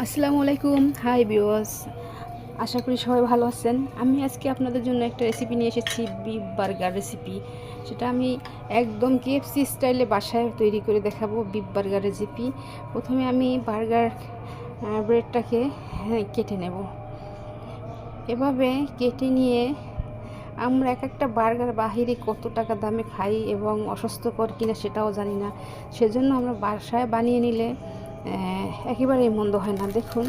আসসালামু আলাইকুম। হাই বিওয়াস আশা করি সবাই ভালো আছেন। আমি আজকে আপনাদের জন্য একটা রেসিপি নিয়ে এসেছি বিফ বার্গার রেসিপি সেটা আমি একদম কেএফসি স্টাইলে বাসায় তৈরি করে দেখাবো বিফ বার্গার রেসিপি প্রথমে আমি বার্গার ব্রেডটাকে হ্যাঁ, কেটে নেব। এভাবে কেটে নিয়ে আমরা এক একটা বার্গার বাহিরে কত টাকা দামে খাই এবং অস্বাস্থ্যকর কিনা সেটাও জানি না। সেজন্য আমরা বাসায় বানিয়ে নিলে একেবারেই মন্দ হয় না। দেখুন,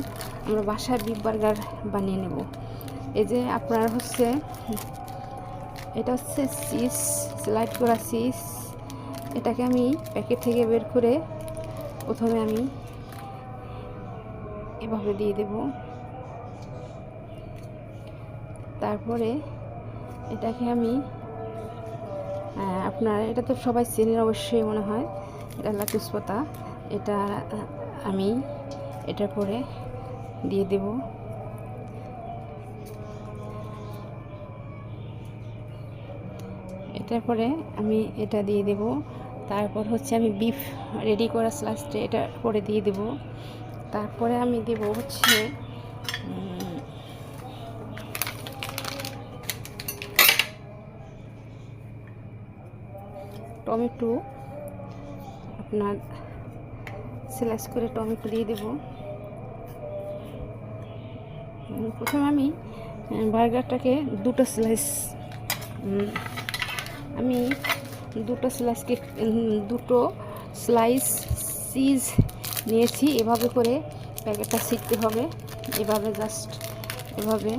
আমরা বাসায় বিফ বার্গার বানিয়ে নেব। এই যে আপনার হচ্ছে, এটা হচ্ছে চিজ স্লাইড করা চিজ এটাকে আমি প্যাকেট থেকে বের করে প্রথমে আমি এভাবে দিয়ে দেব। তারপরে এটাকে আমি আপনার, এটা তো সবাই চেনেন অবশ্যই মনে হয়, এটা লাটুস পাতা। এটা আমি এটার পরে দিয়ে দেব। এটার পরে আমি এটা দিয়ে দেব। তারপর হচ্ছে আমি বিফ রেডি করা স্লাইসটা এটা করে দিয়ে দেব। তারপরে আমি দেব হচ্ছে টমেটো আপনার স্লাইস করে টমেটো দিয়ে দেব। প্রথমে আমি বার্গারটাকে দুটো স্লাইস আমি দুটো স্লাইসকে দুটো স্লাইস চিজ নিয়েছি। এভাবে করে প্যাকেটটা শিখতে হবে। এভাবে জাস্ট এভাবে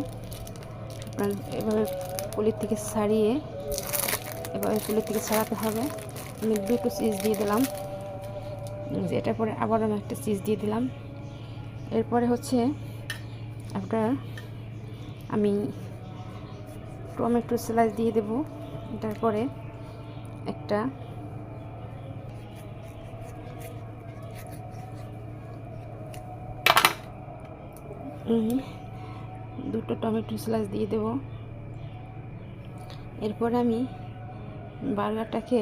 এভাবে পুলির থেকে ছাড়িয়ে, এভাবে পুলির থেকে ছাড়াতে হবে। আমি দুটো চিজ দিয়ে দিলাম। এটার পরে আবার আমি একটা চিজ দিয়ে দিলাম। এরপরে হচ্ছে আপনার আমি টমেটো স্লাইস দিয়ে দেব। এটার পরে একটা দুটো টমেটো স্লাইস দিয়ে দেব। এরপরে আমি বার্গারটাকে